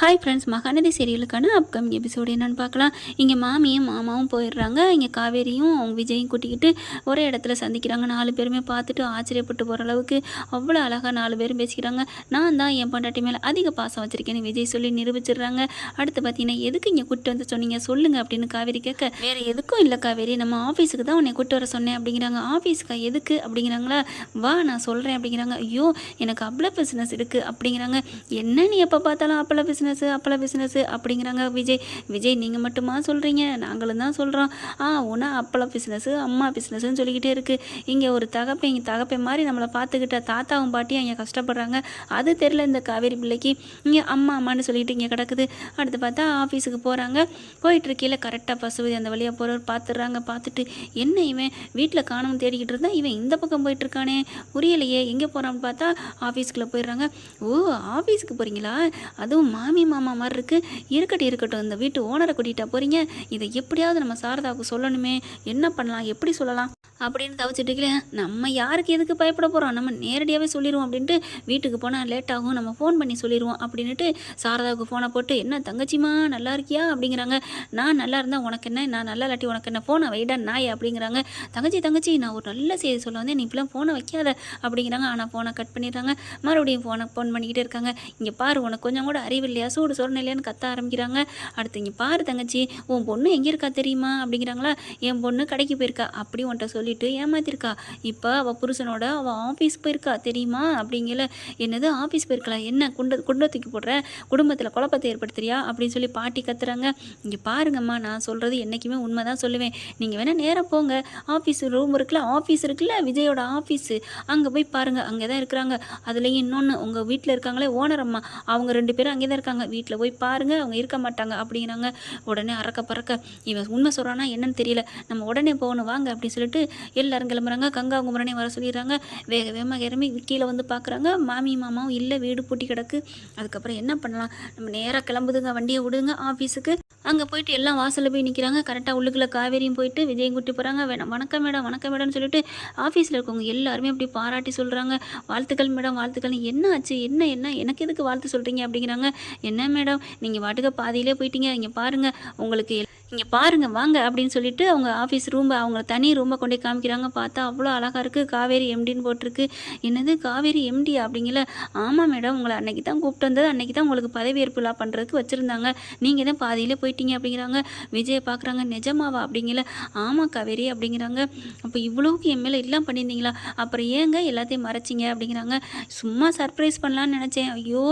Hi friends Mahanadi சீரியலுக்கான upcoming episode என்னன்னு பார்க்கலாம். இங்கே மாமியும் மாமாவும் போயிடுறாங்க. இங்கே காவேரியும் அவங்க விஜயும் கூட்டிக்கிட்டு ஒரே இடத்துல சந்திக்கிறாங்க. நாலு பேருமே பார்த்துட்டு ஆச்சரியப்பட்டு போகிற அளவுக்கு அவ்வளோ அழகாக நாலு பேரும் பேசிக்கிறாங்க. நான் தான் என் பொண்டாட்டி மேலே அதிக பாசம் வச்சுருக்கேன்னு விஜய் சொல்லி நிரூபிச்சிடுறாங்க. அடுத்து பார்த்தீங்கன்னா எதுக்கு இங்கே கூப்பிட்டு வந்து சொன்னீங்க? சொல்லுங்கள் அப்படின்னு காவேரி கேட்க வேறு எதுக்கும் இல்லை காவேரி. நம்ம ஆஃபீஸுக்கு தான் உன்னை கூட்டு வர சொன்னேன் அப்படிங்கிறாங்க. ஆஃபீஸுக்கா எதுக்கு? அப்படிங்கிறாங்களா. வா நான் சொல்கிறேன் அப்படிங்கிறாங்க. ஐயோ எனக்கு அவ்வளோ பிஸ்னஸ் இருக்குது அப்படிங்கிறாங்க. என்ன நீ எப்போ பார்த்தாலும் அப்பள பிஸ்னஸ் பிஸ்னஸ்ஸு அப்பள பிஸ்னஸ் அப்படிங்கிறாங்க. விஜய் விஜய் நீங்கள் மட்டுமா சொல்கிறீங்க நாங்களும் தான் சொல்கிறோம் ஆ உனா அப்பள பிஸ்னஸ் அம்மா பிஸ்னஸ்ன்னு சொல்லிக்கிட்டே இருக்குது இங்கே ஒரு தகப்பை இங்கே தகப்பை மாதிரி நம்மளை பார்த்துக்கிட்ட தாத்தாவும் பாட்டியும் இங்கே கஷ்டப்படுறாங்க. அது தெரில இந்த காவேரி பிள்ளைக்கு. இங்கே அம்மா அம்மான்னு சொல்லிட்டு இங்கே கிடக்குது. அடுத்து பார்த்தா ஆஃபீஸுக்கு போகிறாங்க போயிட்டுருக்கையில் கரெக்டாக பசுவதி அந்த வழியாக போகிறவர் பார்த்துடுறாங்க பார்த்துட்டு என்ன இவன்? வீட்டில் காணோம் தேடிக்கிட்டு இருந்தா இவன் இந்த பக்கம் போயிட்டுருக்கானே புரியலையே. எங்கே போகிறான்னு பார்த்தா ஆஃபீஸ்க்குள்ளே போயிடுறாங்க. ஓ ஆஃபீஸுக்கு போகிறீங்களா அதுவும் மாமி மாமா மாதிரி இருக்குது இருக்கட்டும் இருக்கட்டும். இந்த வீட்டு ஓனரை கூட்டிகிட்டா போகிறீங்க இதை எப்படியாவது நம்ம சாரதாவுக்கு சொல்லணுமே. என்ன பண்ணலாம்? எப்படி சொல்லலாம்? அப்படின்னு தவிச்சிட்டு இருக்கல நம்ம யாருக்கு எதுக்கு பயப்பட போகிறோம் நம்ம நேரடியாகவே சொல்லிடுவோம் அப்படின்ட்டு வீட்டுக்கு போனால் லேட் ஆகும். நம்ம ஃபோன் பண்ணி சொல்லிடுவோம் அப்படின்ட்டு சாரதாவுக்கு ஃபோனை போட்டு என்ன தங்கச்சிமா நல்லா இருக்கியா? அப்படிங்கிறாங்க. நான் நல்லா இருந்தால் உனக்கு என்ன? நான் நல்லா இல்லாட்டி உனக்கு என்ன? ஃபோனை வைடா நாய்? அப்படிங்கிறாங்க. தங்கச்சி தங்கச்சி நான் ஒரு நல்ல செய்தி சொல்ல வந்தேன். நீ இப்பெல்லாம் ஃபோனை வைக்காத. அப்படிங்கிறாங்க. ஆனால் ஃபோனை கட் பண்ணிடுறாங்க. மறுபடியும் ஃபோனை ஃபோன் பண்ணிக்கிட்டே இருக்காங்க. இங்கே பாரு உனக்கு கொஞ்சம் கூட அறிவு இல்லையா? சூடு சொரணை இல்லையான்னு கத்த ஆரம்பிக்கிறாங்க. அடுத்து இங்கே பாரு தங்கச்சி உன் பொண்ணு எங்கே இருக்கா தெரியுமா? அப்படிங்கிறாங்களா. என் பொண்ணு கடைக்கு போயிருக்கா. அப்படி உன்ட்ட சொல்லிட்டு ஏமாத்திருக்கா. இப்போ அவள் புருஷனோட அவள் ஆஃபீஸ் போயிருக்கா. தெரியுமா? அப்படிங்கல என்னது? ஆஃபீஸ் போயிருக்கலாம் என்ன? குண்ட குண்டத்துக்கு தூக்கி போடுற? குடும்பத்தில் குழப்பத்தை ஏற்படுத்துறியா? அப்படின்னு சொல்லி பாட்டி கத்துறாங்க. இங்கே பாருங்கம்மா நான் சொல்கிறது என்றைக்குமே உண்மை தான் சொல்லுவேன். நீங்கள் வேணால் நேராக போங்க. ஆஃபீஸ் ரூம் இருக்குல்ல? ஆஃபீஸ் இருக்குல்ல? விஜயோட ஆஃபீஸு அங்கே போய் பாருங்கள் அங்கே தான் இருக்கிறாங்க. அதுலேயும் இன்னொன்று உங்கள் வீட்டில் இருக்காங்களே ஓனர் அம்மா. அவங்க ரெண்டு பேரும் அங்கே தான் இருக்காங்க. வீட்டில் போய் பாருங்கள் அவங்க இருக்க மாட்டாங்க அப்படிங்கிறாங்க. உடனே அறக்க பறக்க இவன் உண்மை சொல்கிறானா என்னன்னு தெரியல. நம்ம உடனே போகணும். வாங்க அப்படின்னு சொல்லிட்டு எல்லாரும் கிளம்புறாங்க. கங்கா குமரனே வர சொல்லிடுறாங்க. வேக வேகமாக இறங்கி கீழே வந்து பார்க்குறாங்க. மாமி மாமாவும் இல்லை வீடு பூட்டி கிடக்கு. அதுக்கப்புறம் என்ன பண்ணலாம்? நம்ம நேராக கிளம்புதுங்க. வண்டியை விடுங்க ஆஃபீஸுக்கு. அங்கே போயிட்டு எல்லாம் வாசலில் போய் நிற்கிறாங்க கரெக்டாக உள்ளுக்குள்ள காவேரியும் போயிட்டு விஜயம் கூட்டி போகிறாங்க வேணாம் வணக்கம் மேடம் வணக்கம் மேடம்னு சொல்லிட்டு ஆஃபீஸில் இருக்கவங்க எல்லாருமே அப்படி பாராட்டி சொல்கிறாங்க வாழ்த்துக்கள் மேடம் வாழ்த்துக்கள். என்ன ஆச்சு? என்ன என்ன? எனக்கு எதுக்கு வாழ்த்து சொல்கிறீங்க அப்படிங்கிறாங்க. என்ன மேடம்? நீங்கள் வாட்டுக்க பாதியிலே போயிட்டீங்க. இங்கே பாருங்கள் உங்களுக்கு இங்கே பாருங்கள் வாங்க அப்படின்னு சொல்லிட்டு அவங்க ஆஃபீஸ் ரூம் அவங்க தனி ரூமை கொண்டு காமிக்கிறாங்க. பார்த்தா அவ்வளோ அழகாக இருக்குது காவேரி எம்டின்னு போட்டிருக்கு. என்னது காவேரி எம்டி அப்படிங்கல? ஆமாம் மேடம் உங்களை அன்னைக்கு தான் கூப்பிட்டு வந்தது. அன்னைக்கு தான் உங்களுக்கு பதவியேற்பு விழா பண்ணுறதுக்கு வச்சுருந்தாங்க. நீங்கள் தான் பாதியில் போயிட்டீங்க அப்படிங்கிறாங்க. விஜயை பார்க்குறாங்க. நிஜமாவா அப்படிங்கல? ஆமாம் காவேரி அப்படிங்கிறாங்க. அப்போ இவ்வளோக்கு என் மேலே எல்லாம் பண்ணியிருந்தீங்களா? அப்புறம் ஏங்க எல்லாத்தையும் மறைச்சிங்க அப்படிங்கிறாங்க. சும்மா சர்ப்ரைஸ் பண்ணலான்னு நினச்சேன். ஐயோ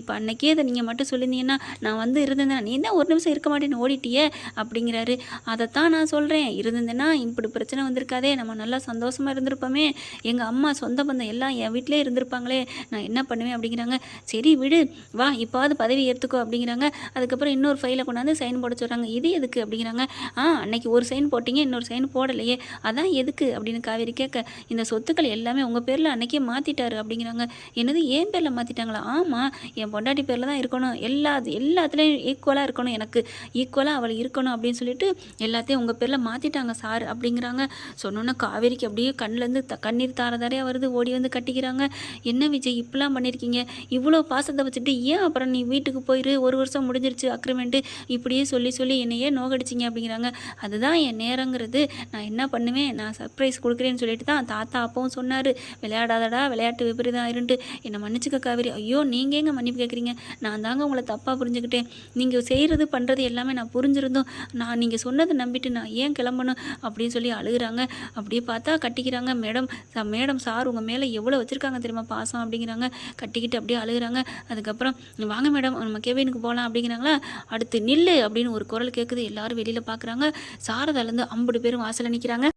இப்போ அன்னைக்கே அதை நீங்கள் மட்டும் சொல்லியிருந்தீங்கன்னா நான் வந்து இருந்தேன் நீ தான் ஒரு நிமிஷம் இருக்க மாட்டேன்னு ஓடிட்டியே? அப்படிங்கிறாரு. அதைத்தான் நான் சொல்கிறேன் இருந்திருந்தேன்னா இப்படி பிரச்சனை வந்திருக்காதே. நம்ம நல்லா சந்தோஷமாக இருந்திருப்போமே. எங்கள் அம்மா சொந்த பந்தம் எல்லாம் என் வீட்டிலே இருந்திருப்பாங்களே. நான் என்ன பண்ணுவேன் அப்படிங்கிறாங்க. சரி விடு. வா இப்போது பதவி ஏற்றுக்கோ அப்படிங்கிறாங்க. அதுக்கப்புறம் இன்னொரு ஃபைலை கொண்டாந்து சைன் போட சொல்கிறாங்க இது எதுக்கு அப்படிங்கிறாங்க. ஆ அன்னைக்கு ஒரு சைன் போட்டீங்க இன்னொரு சைன் போடலையே. அதான் எதுக்கு அப்படின்னு காவேரி கேட்க இந்த சொத்துக்கள் எல்லாமே உங்கள் பேரில் அன்னைக்கே மாற்றிட்டாரு அப்படிங்கிறாங்க. என்னது ஏன் பேரில் மாற்றிட்டாங்களா ஆமாம் என் பொண்டாட்டி பேரில் தான் இருக்கணும். எல்லா எல்லாத்துலேயும் ஈக்குவலாக இருக்கணும் எனக்கு. ஈக்குவலாக அவள் இருக்கணும். அப்படின்னு சொல்லிட்டு எல்லாத்தையும் உங்கள் பேரில் மாற்றிட்டாங்க சார் அப்படிங்கிறாங்க. சொன்னோன்னே காவேரிக்கு அப்படியே கண்ணிலேருந்து த கண்ணீர் தாரதாரையாக வருது ஓடி வந்து கட்டிக்கிறாங்க. என்ன விஜய் இப்படிலாம் பண்ணியிருக்கீங்க இவ்வளோ பாசத்தை வச்சுட்டு ஏன் அப்புறம் நீ வீட்டுக்கு போயிரு? ஒரு வருஷம் முடிஞ்சிருச்சு அக்ரிமெண்ட்டு இப்படியே சொல்லி சொல்லி என்னையே நோகடிச்சிங்க அப்படிங்கிறாங்க. அதுதான் என் நேரங்கிறது. நான் என்ன பண்ணுவேன்? நான் சர்ப்ரைஸ் கொடுக்குறேன்னு சொல்லிட்டு தான் தாத்தா அப்பவும் சொன்னார். விளையாடாதடா விளையாட்டு விபரீதம் ஆயிருன்ட்டு. என்னை மன்னிச்சுக்க காவேரி. ஐயோ நீங்கள் எங்கே மன்னிப்பு கேட்குறீங்க நான் தாங்க உங்களை தப்பாக புரிஞ்சுக்கிட்டேன். நீங்கள் செய்கிறது பண்ணுறது எல்லாமே நான் புரிஞ்சிருந்தோம். நான் நீங்கள் சொன்னதை நம்பிட்டு நான் ஏன் கிளம்பணும் அப்படின்னு சொல்லி அழுகுறாங்க. அப்படியே பார்த்தா கட்டிக்கிறாங்க. மேடம் ச- மேடம் சார் உங்கள் மேலே எவ்வளோ வச்சுருக்காங்க தெரியுமா பாசம் அப்படிங்கிறாங்க. கட்டிக்கிட்டு அப்படியே அழுகுறாங்க. அதுக்கப்புறம் வாங்க மேடம் நம்ம கெவினுக்கு போகலாம் அப்படிங்கிறாங்களா. அடுத்து நில்லு அப்படின்னு ஒரு குரல் கேட்குது எல்லாரும் வெளியில் பார்க்குறாங்க சாரதாலேருந்து ஐம்பது பேரும் வாசலில் நிற்கிறாங்க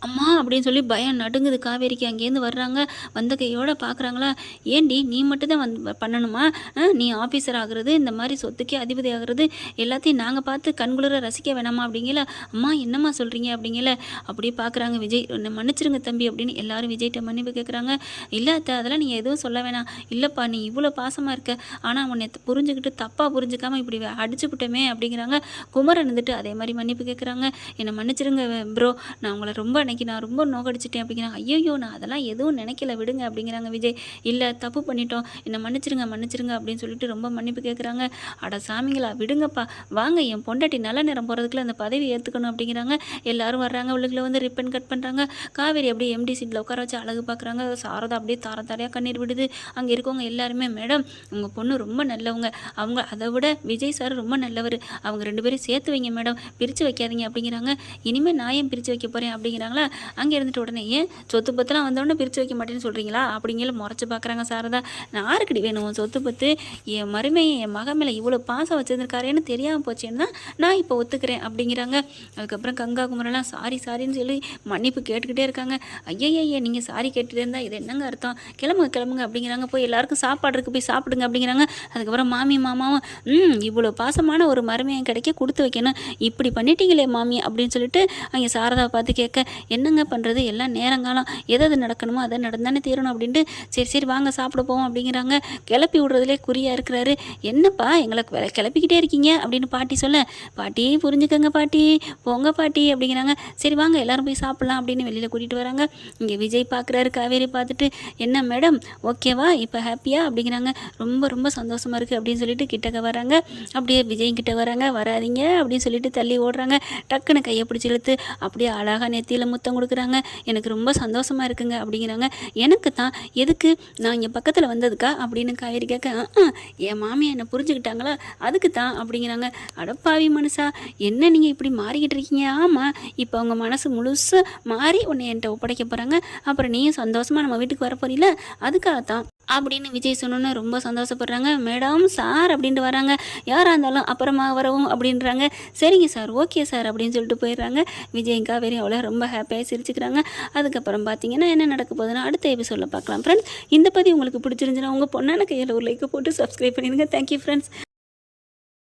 அம்மா அப்படின்னு சொல்லி பயம் நடுங்குது. காவேரிக்கு அங்கேருந்து வர்றாங்க. வந்த கையோட பார்க்குறாங்களா ஏண்டி நீ மட்டும் தான் வந்து பண்ணணுமா? நீ ஆஃபீஸர் ஆகிறது இந்த மாதிரி சொத்துக்கே அதிபதி ஆகிறது எல்லாத்தையும் நாங்கள் பார்த்து கண்குளிர ரசிக்க வேணாமா அப்படிங்கல? அம்மா என்னம்மா சொல்கிறீங்க அப்படிங்கல? அப்படியே பார்க்குறாங்க விஜய். என்னை மன்னிச்சிருங்க தம்பி அப்படின்னு எல்லாரும் விஜய்கிட்ட மன்னிப்பு கேட்குறாங்க இல்லை அத்தை அதெல்லாம் நீங்கள் எதுவும் சொல்ல வேணாம். இல்லைப்பா நீ இவ்வளோ பாசமாக இருக்க. ஆனால் உன்னை புரிஞ்சுக்கிட்டு தப்பாக புரிஞ்சுக்காமல் இப்படி அடிச்சு விட்டோமே அப்படிங்கிறாங்க. குமரன் இருந்துட்டு அதே மாதிரி மன்னிப்பு கேட்குறாங்க என்னை மன்னிச்சிருங்க ப்ரோ நான் உங்களை ரொம்ப அன்னைக்கு நான் ரொம்ப நோக்கடிச்சிட்டேன் அப்படிங்கிறாங்க ஐயோ நான் அதெல்லாம் எதுவும் நினைக்கல. விடுங்க அப்படிங்கிறாங்க விஜய். இல்லை தப்பு பண்ணிட்டோம். என்னை மன்னிச்சிருங்க மன்னிச்சிருங்க அப்படின்னு சொல்லிட்டு ரொம்ப மன்னிப்பு கேட்குறாங்க அட சாமிங்களா விடுங்கப்பா. வாங்க என் பொண்டாட்டி நல்ல நேரம் போகிறதுக்குள்ள அந்த பதவி ஏற்றுக்கணும் அப்படிங்கிறாங்க. எல்லாரும் வர்றாங்க. உள்ளுக்குள்ள வந்து ரிப்பன் கட் பண்ணுறாங்க காவேரி அப்படியே எம்டி சீட்டில் உட்கார வச்சு அழகு பார்க்குறாங்க சாரதா அப்படியே தார தாரையாக கண்ணீர் விடுது. அங்கே இருக்கவங்க எல்லாருமே மேடம் உங்கள் பொண்ணு ரொம்ப நல்லவங்க. அவங்க அதை விட விஜய் சார் ரொம்ப நல்லவர். அவங்க ரெண்டு பேரும் சேர்த்து வைங்க மேடம். பிரித்து வைக்காதீங்க அப்படிங்கிறாங்க. இனிமேல் நான் ஏன் பிரித்து வைக்க போகிறேன் அப்படிங்கிறாங்களா? அங்கே இருந்துட்டு உடனே ஏன்? சொத்து பத்துலாம் வந்தோடனே பிரித்து வைக்க மாட்டேன்னு சொல்கிறீங்களா அப்படிங்கிற முறைச்சி பார்க்குறாங்க சாரதா. நான் யாருக்குடி வேணும்? சொத்து பத்து? என் மருமையை என் மக மேலே இவ்வளோ பாசம் வச்சிருந்திருக்காரேன்னு தெரியாமல் போச்சேன்னு தான் நான் இப்போ ஒத்துக்கிறேன் அப்படிங்கிறாங்க. அதுக்கப்புறம் கங்கா குமரெல்லாம் சாரி சாரின்னு சொல்லி மன்னிப்பு கேட்டுக்கிட்டே இருக்காங்க. ஐயய்ய நீங்கள் சாரி கேட்டுட்டே இருந்தால் இது என்னங்க அர்த்தம்? கிளம்புங்க கிளம்புங்க அப்படிங்கிறாங்க. போய் எல்லாருக்கும் சாப்பாடு இருக்கு போய் சாப்பிடுங்க அப்படிங்கிறாங்க. அதுக்கப்புறம் மாமி மாமாவும் ம் இவ்வளோ பாசமான ஒரு மருமையன் கிடைக்க கொடுத்து வைக்கணும். இப்படி பண்ணிட்டீங்களே மாமி அப்படின்னு சொல்லிட்டு அங்கே சாரதாவை பார்த்து கேட்க என்னங்க பண்ணுறது எல்லாம் நேரங்காலம். எது எது நடக்கணுமோ? அதை நடந்தானே தீரணும் அப்படின்ட்டு சரி சரி வாங்க சாப்பிட போவோம் அப்படிங்கிறாங்க. கிளப்பி விடுறதுலே குறியாக இருக்கிறாரு. என்னப்பா எங்களை கிளப்பிக்கிட்டே இருக்கீங்க அப்படின்னு பாட்டி சொல்ல பாட்டி புரிஞ்சுக்கங்க பாட்டி. போங்க பாட்டி அப்படிங்கிறாங்க. சரி வாங்க எல்லாரும் போய் சாப்பிட்லாம் அப்படின்னு வெளியில் கூட்டிகிட்டு வராங்க. இங்கே விஜய் பார்க்குறாரு காவேரி பார்த்துட்டு என்ன மேடம்? ஓகேவா இப்போ ஹாப்பியா அப்படிங்கிறாங்க. ரொம்ப ரொம்ப சந்தோஷமாக இருக்குது அப்படின்னு சொல்லிட்டு கிட்டக்க வராங்க. அப்படியே விஜய் கிட்ட வராங்க. வராதீங்க அப்படின்னு சொல்லிட்டு தள்ளி ஓடுறாங்க. டக்குன்னு கையை பிடிச்சி இழுத்து அப்படியே அழகாக நெத்தியில் முத்தம் கொடுக்குறாங்க. எனக்கு ரொம்ப சந்தோஷமாக இருக்குங்க அப்படிங்கிறாங்க. எனக்கு தான்? எதுக்கு? நான் இங்கே பக்கத்தில் வந்ததுக்கா? அப்படின்னு காவேரி கேட்க "ஆ, என் மாமியை என்னை புரிஞ்சுக்கிட்டாங்களா? அதுக்கு தான் அப்படிங்கிறாங்க. அடப்பாவி மனுஷா என்ன நீங்கள் இப்படி மாறிக்கிட்டு இருக்கீங்க? ஆமாம் இப்போ அவங்க மனசு முழுசு மாறி உன்னை என்கிட்ட ஒப்படைக்க போகிறாங்க அப்புறம் நீயும் சந்தோஷமாக நம்ம வீட்டுக்கு வர போறீல அதுக்காகத்தான். அப்படின்னு விஜய் சொன்னோன்னே ரொம்ப சந்தோஷப்படுறாங்க. மேடம் சார் அப்படின்ட்டு வராங்க. யாராக இருந்தாலும் அப்புறமா வரவும் அப்படின்றாங்க. சரிங்க சார் ஓகே சார் அப்படின்னு சொல்லிட்டு போயிடுறாங்க. விஜய் காவேரி அவ்வளோ ரொம்ப ஹாப்பியாக சிரிச்சுக்கிறாங்க. அதுக்கப்புறம் பார்த்தீங்கன்னா என்ன நடக்க போகுதுன்னா அடுத்த எபிசோடில் பார்க்கலாம் ஃப்ரெண்ட்ஸ் இந்த பதிவு உங்களுக்கு பிடிச்சிருந்துச்சுன்னா உங்கள் பொண்ணான கையில் ஒரு லைக்கை போட்டு சப்ஸ்கிரைப் பண்ணிடுங்க. Thank you friends